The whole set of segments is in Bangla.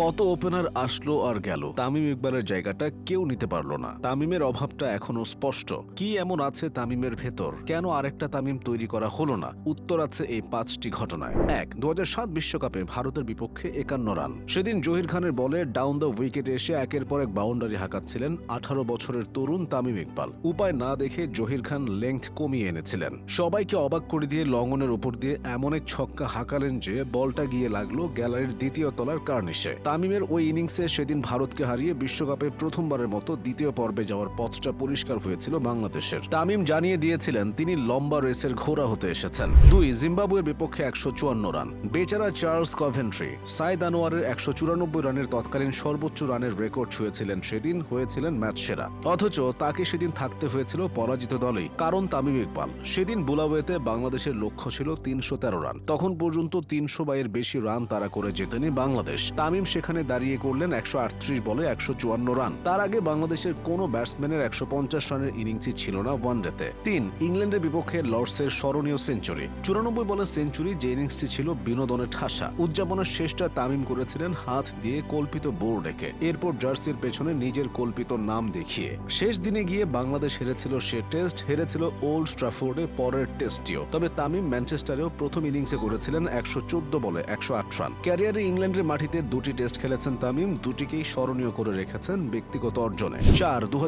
কত ওপেনার আসলো আর গেল, তামিম ইকবালের জায়গাটা কেউ নিতে পারল না। তামিমের অভাবটা এখনও স্পষ্ট। কি এমন আছে তামিমের ভেতর? কেন আরেকটা তামিম তৈরি করা হলো না? উত্তর আছে এই পাঁচটি ঘটনায়। এক দু বিশ্বকাপে ভারতের বিপক্ষে একান্ন রান। সেদিন জহির খানের বলে ডাউন দ্য উইকেটে এসে একের পর এক বাউন্ডারি হাঁকাচ্ছিলেন আঠারো বছরের তরুণ তামিম ইকবাল। উপায় না দেখে জহির খান লেংথ কমিয়ে এনেছিলেন। সবাইকে অবাক করে দিয়ে লঙ্গনের উপর দিয়ে এমন এক ছক্কা হাঁকালেন যে বলটা গিয়ে লাগল গ্যালারির দ্বিতীয় তলার কার্নিশে। তামিমের ওই ইনিংসে সেদিন ভারতকে হারিয়ে বিশ্বকাপে প্রথমবারের মতো দ্বিতীয় পর্বে যাওয়ার পথটা পরিষ্কার হয়েছিল বাংলাদেশের। তামিম জানিয়ে দিয়েছিলেন, তিনি লম্বা রেসের ঘোড়া হতে এসেছেন। দুই, জিম্বাবুয়ের বিপক্ষে একশো চুয়ান্ন রান। বেচারা চার্লস কভেন্ট্রি, সাইদ আনোয়ারের একশো চুরানব্বই রানের তৎকালীন সর্বোচ্চ রানের রেকর্ড ছুঁয়েছিলেন সেদিন, হয়েছিলেন ম্যাচ সেরা। অথচ তাকে সেদিন থাকতে হয়েছিল পরাজিত দলেই, কারণ তামিম ইকবাল। সেদিন বুলাওয়েতে বাংলাদেশের লক্ষ্য ছিল তিনশো তেরো রান। তখন পর্যন্ত তিনশো বাইয়ের বেশি রান তারা করে জেতেনি বাংলাদেশ। তামিম সেখানে দাঁড়িয়ে করলেন একশো আটত্রিশ বলে একশো চুয়ান্ন রান। তার আগে বাংলাদেশের কোনো ব্যাটসম্যানের একশো পঞ্চাশ রানের ইনিংসই ছিল না ওয়ানডেতে। তিন, ইংল্যান্ডের বিপক্ষে লর্ডসের স্মরণীয় সেঞ্চুরি। চুরানব্বই বলে সেঞ্চুরি যে ইনিংসটি ছিল বিনোদনের ঠাসা। উদযাপনের শেষটা তামিম করেছিলেন হাত দিয়ে কল্পিত বোর্ড রেখে এরপর জার্সির পেছনে নিজের কল্পিত নাম দেখিয়ে। শেষ দিনে গিয়ে বাংলাদেশ হেরেছিল সে টেস্ট, হেরেছিল ওল্ড স্ট্রাফোর্ডে পরের টেস্টটিও। তবে তামিম ম্যানচেস্টারেও প্রথম ইনিংসে করেছিলেন একশো চোদ্দ বলে একশো আট রান। ক্যারিয়ারে ইংল্যান্ডের মাটিতে দুটি টেস্ট খেলেছেন তামিম, দুটিকেই স্মরণীয় করে রেখেছেন ব্যক্তিগত অর্জনে। চার দু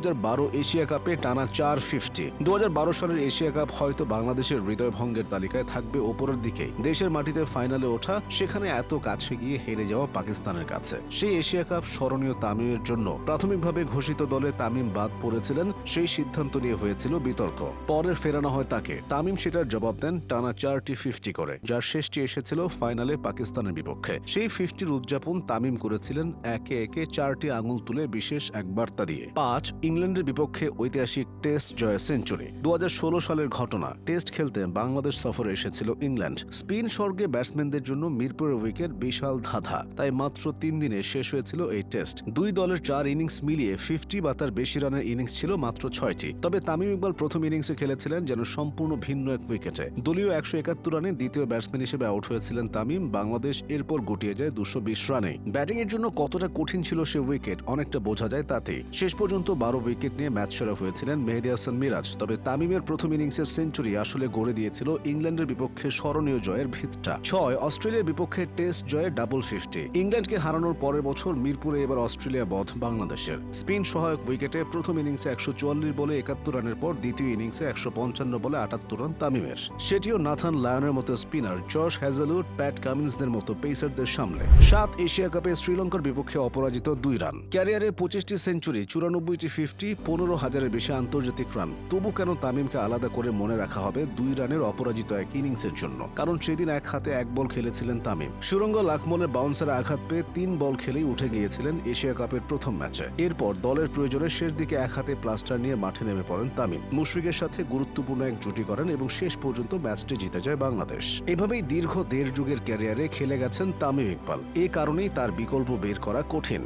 এশিয়া কাপে টানা চার ফিফটি দু সালের এশিয়া কাপ হয়তো বাংলাদেশের হৃদয়ভঙ্গের তালিকায় থাকবে ওপরের দিকেই দেশের মাটিতে ফাইনালে ওঠা, সেখানে এত কাছে গিয়ে হেরে যাওয়া পাকিস্তানের কাছে। সেই এশিয়া কাপ স্মরণীয় তামিমের জন্য প্রাথমিকভাবে ঘোষিত দলে তামিম বাদ পড়েছিলেন, সেই সিদ্ধান্ত নিয়ে হয়েছিল বিতর্ক। পরে ফেরানো হয় তাকে। তামিম সেটার জবাব দেন টানা চারটি ফিফটি করে, যার শেষটি এসেছিল ফাইনালে পাকিস্তানের বিপক্ষে। সেই ফিফটির উদযাপন তামিম করেছিলেন একে একে চারটি আঙুল তুলে বিশেষ এক বার্তা দিয়ে। পাঁচ, ইংল্যান্ডের বিপক্ষে ঐতিহাসিক টেস্ট জয় সেঞ্চুরি। দু সালের ঘটনা, টেস্ট খেলতে বাংলাদেশ সফরে এসেছিল ইংল্যান্ড। স্পিন স্বর্গে ব্যাটসম্যানদের জন্য মিরপুরের উইকেট বিশাল ধাঁধা, তাই মাত্র তিন দিনে শেষ হয়েছিল এই টেস্ট। দুই দলের চার ইনিংস মিলিয়ে ফিফটি বা তার বেশি রানের ইনিংস ছিল মাত্র ছয়টি। তবে তামিম ইকবাল প্রথম ইনিংসে খেলেছিলেন যেন সম্পূর্ণ ভিন্ন এক উইকেটে। দলীয় একশো একাত্তর রানে দ্বিতীয় ব্যাটসম্যান হিসেবে আউট হয়েছিলেন তামিম। বাংলাদেশ এরপর গুটিয়ে যায় দুশো বিশ রানে। ব্যাটিং এর জন্য কতটা কঠিন ছিল সে উইকেট অনেকটা বোঝা যায় তাতে শেষ পর্যন্ত বারো উইকেট নিয়ে ম্যাচ সেরা হয়েছিলেন মেহেদি হাসান মিরাজ। তবে তামিমের প্রথম ইনিংসের সেঞ্চুরি আসলে গড়ে দিয়েছিল ইংল্যান্ডের বিপক্ষে স্মরণীয় জয়ের ভিতটা ছয়, অস্ট্রেলিয়ার বিপক্ষে টেস্ট জয়ে ডাবল ফিফটি। ইংল্যান্ডকে হারানোর পরের বছর মিরপুরে এবার অস্ট্রেলিয়া বধ বাংলাদেশের। স্পিন সহায়ক উইকেটে প্রথম ইনিংসে একশো চুয়াল্লিশ বলে একাত্তর রানের পর দ্বিতীয় ইনিংসে একশো পঞ্চান্ন বলে আটাত্তর রান তামিমের। সেটিও নাথান লায়নের মতো স্পিনার জশ হ্যাজেলউড, প্যাট কামিন্সদের মতো পেসারদের সামলে। সাত এশিয়া কাপে শ্রীলঙ্কার বিপক্ষে অপরাজিত দুই রান। ক্যারিয়ারে পঁচিশটি সেঞ্চুরি, চুরানব্বইটি ফিফটি, পনেরো হাজারের বেশি আন্তর্জাতিক রান। তবু কেন তামিমকে আলাদা করে মনে রাখা হবে দুই রানের অপরাজিত এক ইনিংসের জন্য? কারণ সেদিন এক হাতে এক বল খেলেছিলেন তামিম। সুরঙ্গ লাখমলের বাউন্সারে আঘাত পেয়ে তিন বল খেলেই উঠে গিয়েছিলেন এশিয়া কাপের প্রথম ম্যাচে। এরপর দলের প্রয়োজনে শেষ দিকে এক হাতে প্লাস্টার নিয়ে মাঠে নেমে পড়েন তামিম। মুশফিকের সাথে গুরুত্বপূর্ণ এক জুটি করেন এবং শেষ পর্যন্ত ম্যাচটি জিতে যায় বাংলাদেশ। এভাবেই দীর্ঘ দেড় যুগের ক্যারিয়ারে খেলে গেছেন তামিম ইকবাল। এ কারণেই তার বিকল্প বের করা কঠিন।